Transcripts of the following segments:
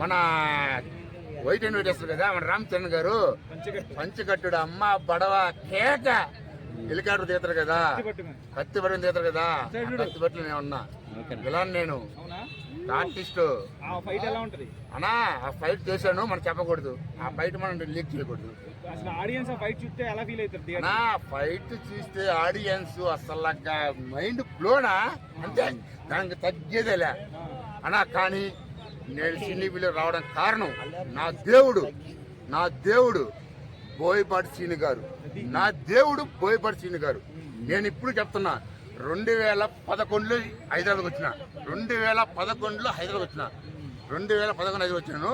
మన white and white వేస్తారు కదా మన రామ్ చరణ్ గారు. పంచకట్టుడు అమ్మ బడవ కేక హెలికాప్టర్ తీస్తారు కదా. కత్తి పడిన తీస్తారు కదా. కత్తి పట్టులు నేను ఉన్నా. ఇలా నేను. ఆర్టిస్ట్. ఆ ఫైట్ ఎలా ఉంటది? అన్నా ఆ ఫైట్ చేశాను మనం చెప్పకూడదు. ఆ ఫైట్ మనం లీక్ చేయకూడదు. అసలు ఆడియన్స్ ఆ ఫైట్ చూస్తే ఎలా ఫీల్ అవుతారు థియేటర్? నా ఫైట్ చూస్తే ఆడియన్స్ అసలు మైండ్ బ్లోనా? అంతే. దానికి తగ్గేదేలే. అన్నా కానీ నేను సినీపీలో రావడం కారణం నా దేవుడు నా దేవుడు బోయపాటి సీని గారు. నా దేవుడు బోయపాటి సీని గారు. నేను ఇప్పుడు చెప్తున్నా రెండు వేల పదకొండులో హైదరాబాద్కి వచ్చిన రెండు వేల పదకొండులో హైదరాబాద్ వచ్చిన రెండు వేల పదకొండు ఐదు వచ్చాను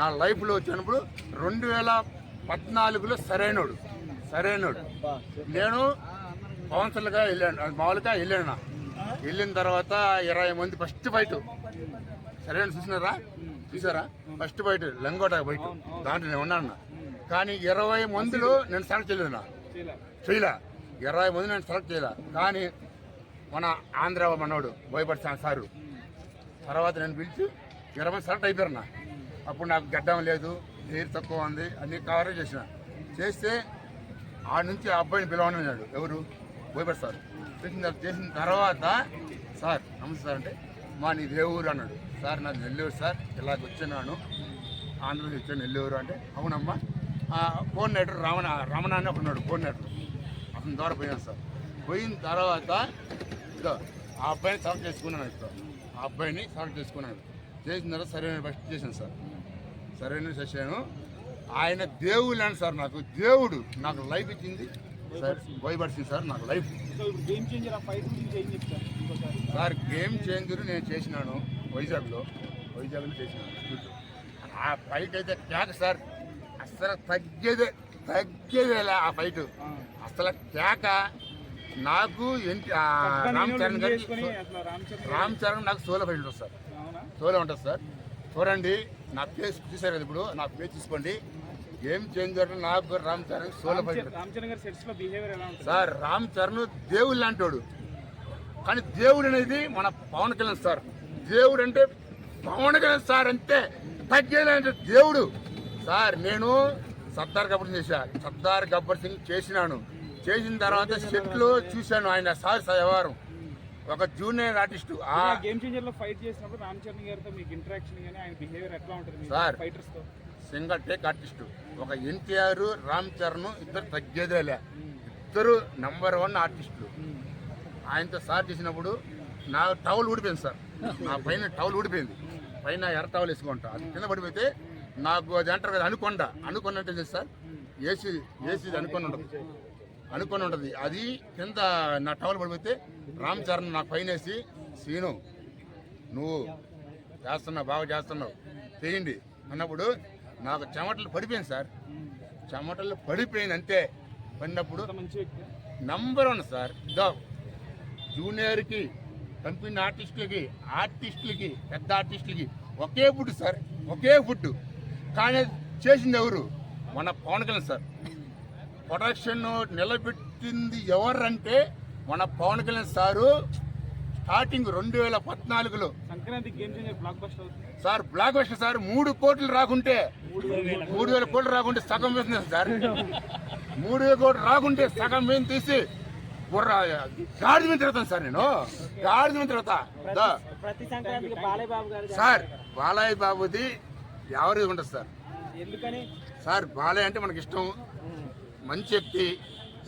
నా లైఫ్లో వచ్చినప్పుడు రెండు వేల పద్నాలుగులో సరైనోడు సరైనోడు. నేను కౌన్సిలర్గా వెళ్ళాను అది మామూలుగా వెళ్ళాను వెళ్ళిన తర్వాత ఇరవై మంది ఫస్ట్ ఫైట్. సరైన చూసినారా? చూసారా? ఫస్ట్ బయట లంగోట బయట. దాంట్లో నేను ఉన్నాను కానీ ఇరవై మందిలో నేను సెలెక్ట్ చేయలేదు నా చేయలే. ఇరవై మంది నేను సెలెక్ట్ చేయలే. కానీ మన ఆంధ్ర మనోడు భయపడి సారు తర్వాత నేను పిలిచి ఇరవై సెలెక్ట్ అయిపోయారు నా అప్పుడు నాకు గడ్డం లేదు నీరు తక్కువ ఉంది అన్ని కవరేజ్ చేసిన. చేస్తే ఆ నుంచి ఆ అబ్బాయిని పిలవనన్నాడు ఎవరు? భయపడి సార్. చేసిన చేసిన తర్వాత సార్ నమస్తే సార్ అంటే మా నీ దేవుడు అన్నాడు. సార్ నాది నెల్లూరు సార్ ఇలాగ వచ్చినాను. ఆంధ్రప్రదేశ్ వచ్చాను నెల్లూరు అంటే అవునమ్మా. ఆ, కోఆర్డినేటర్ రామణ రమణ అని ఒకడున్నాడు కోఆర్డినేటర్ అతని ద్వారా పోయాను సార్. పోయిన తర్వాత ఇదో ఆ అబ్బాయిని సెలెక్ట్ చేసుకున్నాను సార్ ఆ అబ్బాయిని సెలెక్ట్ చేసుకున్నాను. చేసిన తర్వాత సరైన బెస్ట్ చేశాను సార్. సరైన చేశాను. ఆయన దేవుడు అని సార్ నాకు. దేవుడు నాకు లైఫ్ ఇచ్చింది. సార్ భయపడిచింది సార్ నాకు లైఫ్ సార్ గేమ్ చేంజర్ నేను చేసినాను. వైజాగ్లో వైజాగ్లో చేసినాను ఆ ఫైట్ అయితే కేక సార్. అసలు తగ్గేదే తగ్గేదేలా ఆ ఫైట్. అసలు కేక నాకు రామ్ చరణ్ లింక్ గారి చేసుకొని అసలు రామ్ చరణ్ నాకు సోలో ఫైట్ ఉంటుంది సార్. సోలో ఉంటుంది సార్. చూడండి నా పేజ్ చూసారు కదా ఇప్పుడు? నా పేజ్ చూసుకోండి. గేమ్ చేంజర్ నాకు Ram Charan solo fight sir Ram Charan దేవుడు లాంటోడు. కానీ దేవుడు అనేది మన పవన్ కళ్యాణ్ సార్. దేవుడు అంటే పవన్ కళ్యాణ్ సార్ అంతే తగ్గేదంటే దేవుడు. సార్ నేను సర్దార్ గబ్బర్ సింగ్ చేశా. సర్దార్ గబ్బర్ సింగ్ చేసినాను. చేసిన తర్వాత సెట్లు చూశాను ఆయన సార్ వ్యవహారం ఒక జూనియర్ ఆర్టిస్టు. ఆ గేమ్ చేంజర్లో ఫైట్ చేసినప్పుడు రామ్ చరణ్ గారితో మీకు ఇంటరాక్షన్ కానీ ఆయన బిహేవియర్ ఎట్లా ఉంటుంది సార్. ఫైటర్స్తో సింగల్ టేక్ ఆర్టిస్టు. ఒక ఎన్టీఆర్ రామ్ చరణ్ ఇద్దరు తగ్గేదేలే ఇద్దరు నంబర్ వన్ ఆర్టిస్టులు ఆయనతో సార్ చేసినప్పుడు నా టవల్ ఊడిపోయింది సార్. నా పైన టవల్ ఊడిపోయింది. పైన ఎర్ర టవల్ వేసుకుంటా. అది కింద పడిపోతే నాకు అది అంటారు కదా అనుకొండ. అనుకొండ అంటే తెలుసు సార్? ఏసీ ఏసీ అనుకొని ఉండదు అనుకొని ఉంటుంది. అది కింద నా టవల్ పడిపోతే రామ్ చరణ్ నాకు పైన వేసి సీను నువ్వు చేస్తున్నావు బాగా చేస్తున్నావు. చేయండి. అన్నప్పుడు నాకు చెమటలు పడిపోయింది సార్. చెమటలు పడిపోయింది అంతే. పడినప్పుడు నంబర్ వన్ సార్. ద జూనియర్కి కంపెనీ ఆర్టిస్టులకి ఆర్టిస్టులకి పెద్ద ఆర్టిస్టులకి ఒకే ఫుడ్ సార్ ఒకే ఫుడ్ కానీ చేసింది ఎవరు? మన పవన్ కళ్యాణ్ సార్. ప్రొడక్షన్ నిలబెట్టింది ఎవరంటే మన పవన్ కళ్యాణ్ సారు స్టార్టింగ్ రెండు వేల పద్నాలుగులో సార్ బ్లాక్ బస్టర్ సార్ మూడు కోట్లు రాకుంటే మూడు వేల కోట్లు రాకుంటే సగం వేసింది సార్. మూడు వేల కోట్లు రాకుంటే సగం వేసి తీసి బుర్ర గాడి మీద తిరుగుతాను సార్ నేను. గాడి మీద తిరుగుతా. సార్ బాలయ్య బాబుది ఎవరిది ఉంటుంది సార్? సార్ బాలయ్య అంటే మనకి ఇష్టం. మంచి వ్యక్తి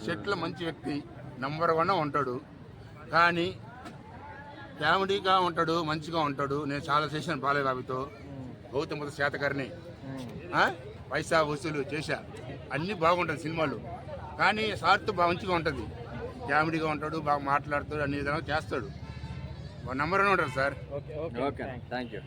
సెట్లో మంచి వ్యక్తి నంబర్ వన్ ఉంటాడు. కానీ కామెడీగా ఉంటాడు మంచిగా ఉంటాడు. నేను చాలా చేశాను బాలయ్య బాబుతో గౌతమ్ బుద్ధ శాత గారిని ఆ? పైసా వసూలు చేశా. అన్నీ బాగుంటుంది సినిమాలు. కానీ సార్తో మంచిగా ఉంటుంది. కామెడీగా ఉంటాడు బాగా మాట్లాడుతాడు అన్ని విధాలుగా చేస్తాడు. నెంబర్ వన్ ఉంటాడు sir. Okay okay. Okay thank you